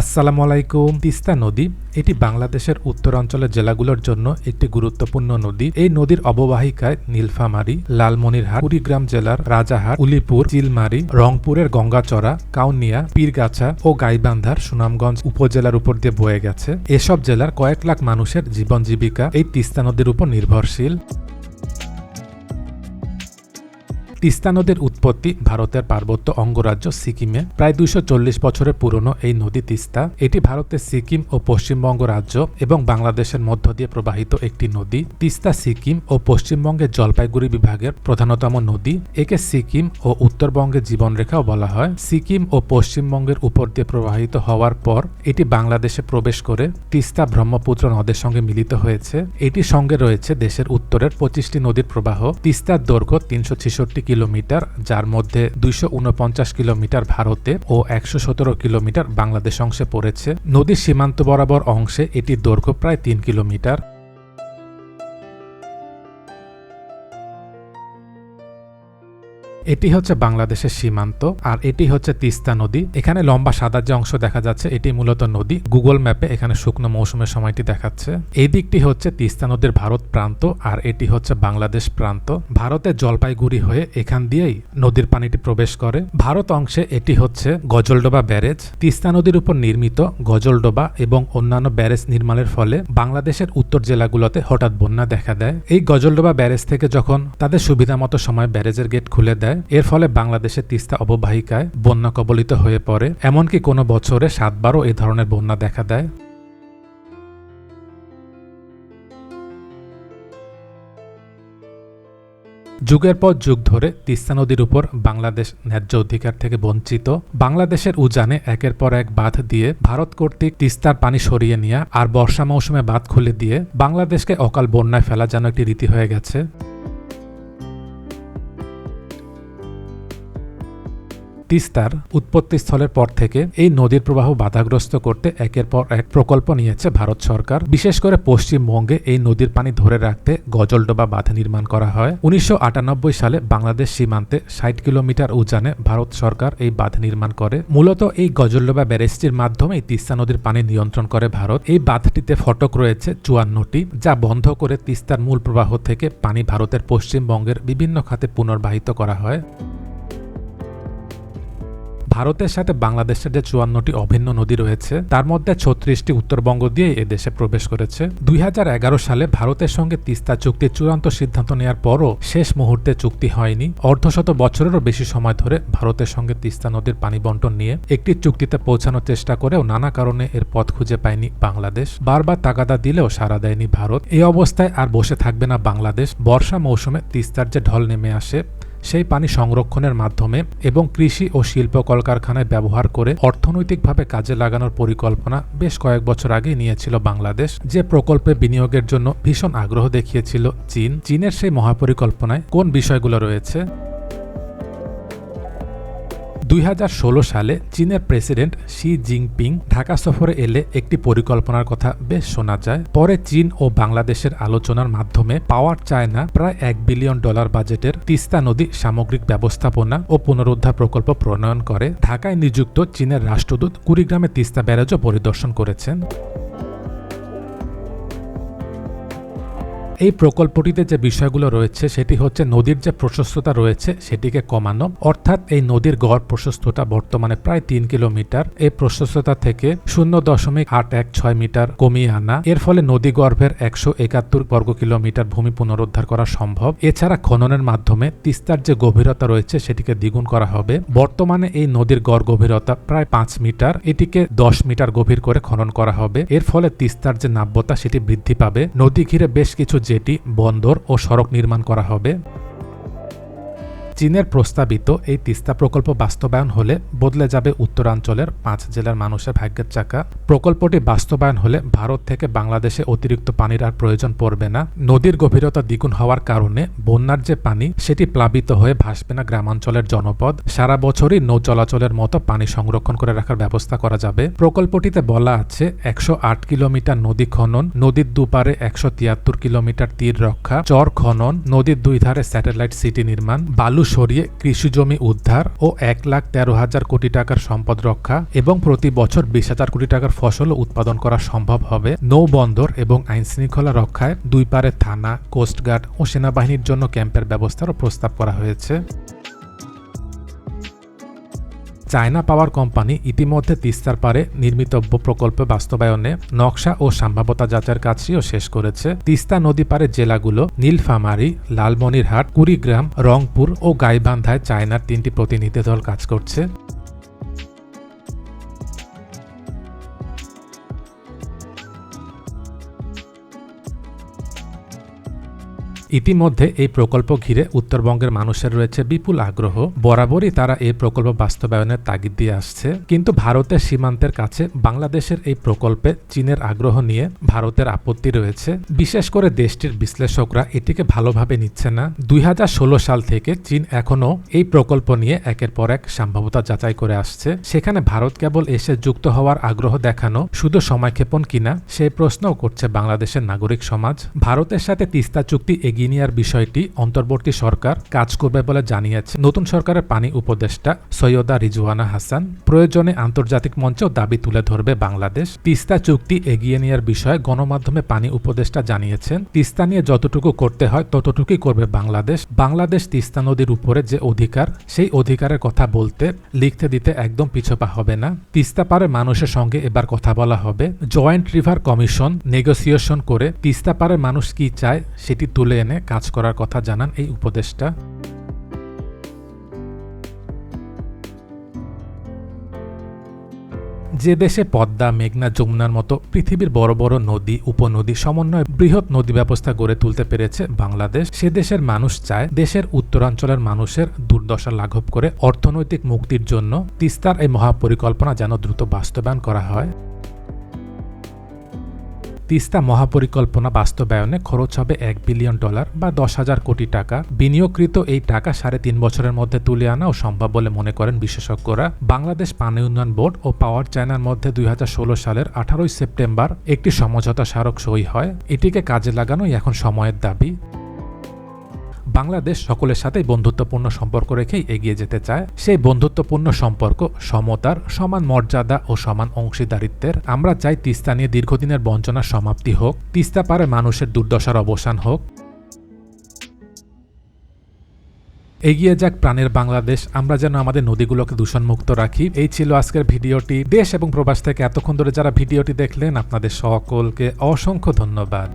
আসসালামু আলাইকুম। তিস্তা নদী, এটি বাংলাদেশের উত্তরাঞ্চলের জেলাগুলোর জন্য একটি গুরুত্বপূর্ণ নদী। এই নদীর অববাহিকায় নীলফামারী, লালমনিরহাট, কুড়িগ্রাম জেলার রাজাহাট উলিপুর, চিলমারি, রংপুরের গঙ্গাচড়া, কাউনিয়া, পীরগাছা ও গাইবান্ধার সুনামগঞ্জ উপজেলার উপর দিয়ে বয়ে গেছে। এসব জেলার কয়েক লাখ মানুষের জীবন জীবিকা এই তিস্তা নদীর উপর নির্ভরশীল। তিস্তা নদীর উৎপত্তি ভারতের পার্বত্য অঙ্গরাজ্য সিকিমে। প্রায় দুইশো চল্লিশ বছরের পুরনো এই নদী তিস্তা, এটি ভারতের সিকিম ও পশ্চিমবঙ্গ রাজ্য এবং বাংলাদেশের মধ্য দিয়ে প্রবাহিত একটি নদী। তিস্তা সিকিম ও পশ্চিমবঙ্গের জলপাইগুড়ি বিভাগের প্রধানতম নদী। একে সিকিম ও উত্তরবঙ্গের জীবনরেখাও বলা হয়। সিকিম ও পশ্চিমবঙ্গের উপর দিয়ে প্রবাহিত হওয়ার পর এটি বাংলাদেশে প্রবেশ করে তিস্তা ব্রহ্মপুত্র নদের সঙ্গে মিলিত হয়েছে। এটি সঙ্গে রয়েছে দেশের উত্তরের পঁচিশটি নদীর প্রবাহ। তিস্তার দৈর্ঘ্য তিনশো ছেষট্টি কিলোমিটার, যার মধ্যে দুইশ উনপঞ্চাশ কিলোমিটার ভারতে ও একশো সতেরো কিলোমিটার বাংলাদেশ অংশে পড়েছে। নদীর সীমান্ত বরাবর অংশে এটির দৈর্ঘ্য প্রায় তিন কিলোমিটার। এটি হচ্ছে বাংলাদেশের সীমান্ত, আর এটি হচ্ছে তিস্তা নদী। এখানে লম্বা সাদা যে অংশ দেখা যাচ্ছে, এটি মূলত নদী। গুগল ম্যাপে এখানে শুকনো মৌসুমের সময়টি দেখাচ্ছে। এই দিকটি হচ্ছে তিস্তা নদীর ভারত প্রান্ত, আর এটি হচ্ছে বাংলাদেশ প্রান্ত। ভারতের জলপাইগুড়ি হয়ে এখান দিয়েই নদীর পানিটি প্রবেশ করে। ভারত অংশে এটি হচ্ছে গজলডোবা ব্যারেজ। তিস্তা নদীর উপর নির্মিত গজলডোবা এবং অন্যান্য ব্যারেজ নির্মাণের ফলে বাংলাদেশের উত্তর জেলাগুলোতে হঠাৎ বন্যা দেখা দেয়। এই গজলডোবা ব্যারেজ থেকে যখন তাদের সুবিধা মতো সময় ব্যারেজের গেট খুলে দেয় এর ফলে বাংলাদেশের তিস্তা অববাহিকায় বন্যা কবলিত হয়ে পড়ে। এমনকি কোনো বছরে সাতবারও এ ধরনের বন্যা দেখা দেয়। যুগের পর যুগ ধরে তিস্তা নদীর উপর বাংলাদেশ ন্যায্য অধিকার থেকে বঞ্চিত। বাংলাদেশের উজানে একের পর এক বাঁধ দিয়ে ভারত কর্তৃক তিস্তার পানি সরিয়ে নেওয়া আর বর্ষা মৌসুমে বাঁধ খুলে দিয়ে বাংলাদেশকে অকাল বন্যায় ফেলা যেন একটি রীতি হয়ে গেছে। তিস্তার উৎপত্তিস্থলের পর থেকে এই নদীর প্রবাহ বাধাগ্রস্ত করতে একের পর এক প্রকল্প নিয়েছে ভারত সরকার। বিশেষ করে পশ্চিমবঙ্গে এই নদীর পানি ধরে রাখতে গজলডোবা বাঁধ নির্মাণ করা হয়। উনিশশো আটানব্বই সালে বাংলাদেশ সীমান্তে ষাট কিলোমিটার উজানে ভারত সরকার এই বাঁধ নির্মাণ করে। মূলত এই গজলডোবা ব্যারেজটির মাধ্যমে তিস্তা নদীর পানি নিয়ন্ত্রণ করে ভারত। এই বাঁধটিতে ফটক রয়েছে চুয়ান্নটি, যা বন্ধ করে তিস্তার মূল প্রবাহ থেকে পানি ভারতের পশ্চিমবঙ্গের বিভিন্ন খাতে পুনর্বাহিত করা হয়। ভারতের সাথে বাংলাদেশের যে চুয়ান্নটি অভিন্ন নদী রয়েছে, তার মধ্যে ছত্রিশটি উত্তরবঙ্গ দিয়ে এ দেশে প্রবেশ করেছে। দুই হাজার এগারো সালে ভারতের সঙ্গে তিস্তা চুক্তির চূড়ান্ত সিদ্ধান্ত নেওয়ার পরও শেষ মুহূর্তে চুক্তি হয়নি। অর্ধশত বছরেরও বেশি সময় ধরে ভারতের সঙ্গে তিস্তা নদীর পানি বন্টন নিয়ে একটি চুক্তিতে পৌঁছানোর চেষ্টা করেও নানা কারণে এর পথ খুঁজে পায়নি বাংলাদেশ। বারবার তাগাদা দিলেও সাড়া দেয়নি ভারত। এই অবস্থায় আর বসে থাকবে না বাংলাদেশ। বর্ষা মৌসুমে তিস্তার যে ঢল নেমে আসে সেই পানি সংরক্ষণের মাধ্যমে এবং কৃষি ও শিল্প কলকারখানায় ব্যবহার করে অর্থনৈতিকভাবে কাজে লাগানোর পরিকল্পনা বেশ কয়েক বছর আগে নিয়েছিল বাংলাদেশ। যে প্রকল্পে বিনিয়োগের জন্য ভীষণ আগ্রহ দেখিয়েছিল চীন। চীনের সেই মহাপরিকল্পনায় কোন বিষয়গুলো রয়েছে? দুই হাজার ষোলো সালে চীনের প্রেসিডেন্ট শি জিনপিং ঢাকা সফরে এলে একটি পরিকল্পনার কথা বেশ শোনা যায়। পরে চীন ও বাংলাদেশের আলোচনার মাধ্যমে পাওয়ার চায়না প্রায় এক বিলিয়ন ডলার বাজেটের তিস্তা নদী সামগ্রিক ব্যবস্থাপনা ও পুনরুদ্ধার প্রকল্প প্রণয়ন করে। ঢাকায় নিযুক্ত চীনের রাষ্ট্রদূত কুড়িগ্রামে তিস্তা ব্যারেজও পরিদর্শন করেছেন। এই প্রকল্পটিতে যে বিষয়গুলো রয়েছে, সেটি হচ্ছে নদীর যে প্রশস্ততা রয়েছে, সেটিকে কমানো। অর্থাৎ এই নদীর গড় প্রশস্ততা বর্তমানে প্রায় তিন কিলোমিটার। এই প্রশস্ততা থেকে শূন্য দশমিক আট এক ছয় মিটার কমিয়ে আনা। এর ফলে নদী গর্ভের একশো একাত্তর বর্গ কিলোমিটার ভূমি পুনরুদ্ধার করা সম্ভব। এছাড়া খননের মাধ্যমে তিস্তার যে গভীরতা রয়েছে, সেটিকে দ্বিগুণ করা হবে। বর্তমানে এই নদীর গড় গভীরতা প্রায় পাঁচ মিটার। এটিকে দশ মিটার গভীর করে খনন করা হবে। এর ফলে তিস্তার যে নাব্যতা, সেটি বৃদ্ধি পাবে। নদী ঘিরে বেশ কিছু জেটি বন্দর ও সড়ক নির্মাণ করা হবে। চীনের প্রস্তাবিত এই তিস্তা প্রকল্প বাস্তবায়ন হলে বদলে যাবে উত্তরাঞ্চলের পাঁচ জেলার মানুষের ভাগ্যের চাকা। প্রকল্পটি বাস্তবায়ন হলে ভারত থেকে বাংলাদেশে অতিরিক্ত পানির আর প্রয়োজন পড়বে না। নদীর গভীরতা দ্বিগুণ হওয়ার কারণে বন্যার যে পানি, সেটি প্লাবিত হয়ে ভাসবে না গ্রামাঞ্চলের জনপদ। সারা বছরই নৌ চলাচলের মতো পানি সংরক্ষণ করে রাখার ব্যবস্থা করা যাবে। প্রকল্পটিতে বলা আছে, একশো আট কিলোমিটার নদী খনন, নদীর দুপারে একশো তিয়াত্তর কিলোমিটার তীর রক্ষা, চর খনন, নদীর দুই ধারে স্যাটেলাইট সিটি নির্মাণ, বালু সরিয়ে কৃষি জমি উদ্ধার ও এক লাখ তেরো হাজার কোটি টাকার সম্পদ রক্ষা এবং প্রতি বছর বিশ হাজার কোটি টাকার ফসল উৎপাদন করা সম্ভব হবে নৌবন্দর এবং আইন শৃঙ্খলা রক্ষায় দুই পারে থানা, কোস্টগার্ড ও সেনাবাহিনীর জন্য ক্যাম্পের ব্যবস্থারও প্রস্তাব করা হয়েছে। চায়না পাওয়ার কোম্পানি ইতিমধ্যে তিস্তার পারে নির্মিতব্য প্রকল্প বাস্তবায়নে নকশা ও সম্ভাব্যতা যাচাইয়ের কাজটিও শেষ করেছে। তিস্তা নদী পারে জেলাগুলো নীলফামারি, লালমনিরহাট, কুড়িগ্রাম, রংপুর ও গাইবান্ধায় চায়নার তিনটি প্রতিনিধি দল কাজ করছে। ইতিমধ্যে এই প্রকল্প ঘিরে উত্তরবঙ্গের মানুষের রয়েছে বিপুল আগ্রহ। বরাবরই তারা এই প্রকল্প বাস্তবায়নের তাগিদ দিয়ে আসছে। কিন্তু ভারতের সীমান্তের কাছে বাংলাদেশের এই প্রকল্পে চীনের আগ্রহ নিয়ে ভারতের আপত্তি রয়েছে। বিশেষ করে দেশটির বিশ্লেষকরা এটিকে ভালোভাবে নিচ্ছে না। দুই হাজার ষোলো সাল থেকে চীন এখনও এই প্রকল্প নিয়ে একের পর এক সম্ভাবতা যাচাই করে আসছে। সেখানে ভারত কেবল এসে যুক্ত হওয়ার আগ্রহ দেখানো, শুধু সময়ক্ষেপণ কিনা সেই প্রশ্নও করছে বাংলাদেশের নাগরিক সমাজ। ভারতের সাথে তিস্তা চুক্তি এগিয়ে নেওয়ার বিষয়টি অন্তর্বর্তী সরকার কাজ করবে বলে জানিয়েছে। নতুন সরকারের পানি উপদেষ্টা সৈয়দা রিজওয়ানা হাসান প্রয়োজনে আন্তর্জাতিক মঞ্চেও দাবি তুলে ধরবে বাংলাদেশ। তিস্তা চুক্তি এগিয়ে নেওয়ার বিষয়ে গণমাধ্যমে পানি উপদেষ্টা জানিয়েছেন, তিস্তা নিয়ে যতটুকু করতে হয় ততটুকুই করবে বাংলাদেশ। বাংলাদেশ তিস্তা নদীর উপরে যে অধিকার, সেই অধিকারের কথা বলতে, লিখতে দিতে একদম পিছপা হবে না। তিস্তা পারে মানুষের সঙ্গে এবার কথা বলা হবে। জয়েন্ট রিভার কমিশন নেগোসিয়েশন করে তিস্তা পারে মানুষ কি চায় সেটি তুলে এনে কাজ করার কথা জানান এই উপদেষ্টা। যে দেশে পদ্মা, মেঘনা, যমুনার মতো পৃথিবীর বড় বড় নদী, উপনদী সমন্বয়ে বৃহৎ নদী ব্যবস্থা গড়ে তুলতে পেরেছে বাংলাদেশ। সে দেশের মানুষ চায় দেশের উত্তরাঞ্চলের মানুষের দুর্দশা লাঘব করে অর্থনৈতিক মুক্তির জন্য তিস্তার এই মহাপরিকল্পনা যেন দ্রুত বাস্তবায়ন করা হয়। তিস্তা মহাপরিকল্পনা বাস্তবায়নে খরচ হবে এক বিলিয়ন ডলার বা দশ হাজার কোটি টাকা। বিনিয়োগকৃত এই টাকা সাড়ে তিন বছরের মধ্যে তুলে আনাও সম্ভব বলে মনে করেন বিশেষজ্ঞরা। বাংলাদেশ পানি উন্নয়ন বোর্ড ও পাওয়ার চায়নার মধ্যে দুই হাজার ষোলো সালের আঠারোই সেপ্টেম্বর একটি সমঝোতা স্মারক সই হয়। এটিকে কাজে লাগানোই এখন সময়ের দাবি। বাংলাদেশ সকলের সাথেই বন্ধুত্বপূর্ণ সম্পর্ক রেখেই এগিয়ে যেতে চায়। সেই বন্ধুত্বপূর্ণ সম্পর্ক, সমতার সমান মর্যাদা ও সমান অংশীদারিত্বের আমরা চাই তিস্তা নিয়ে দীর্ঘদিনের বঞ্চনার সমাপ্তি হোক। তিস্তা পারে মানুষের দুর্দশার অবসান হোক। এগিয়ে যাক প্রাণের বাংলাদেশ। আমরা যেন আমাদের নদীগুলোকে দূষণমুক্ত রাখি। এই ছিল আজকের ভিডিওটি। দেশ এবং প্রবাস থেকে এতক্ষণ ধরে যারা ভিডিওটি দেখলেন, আপনাদের সকলকে অসংখ্য ধন্যবাদ।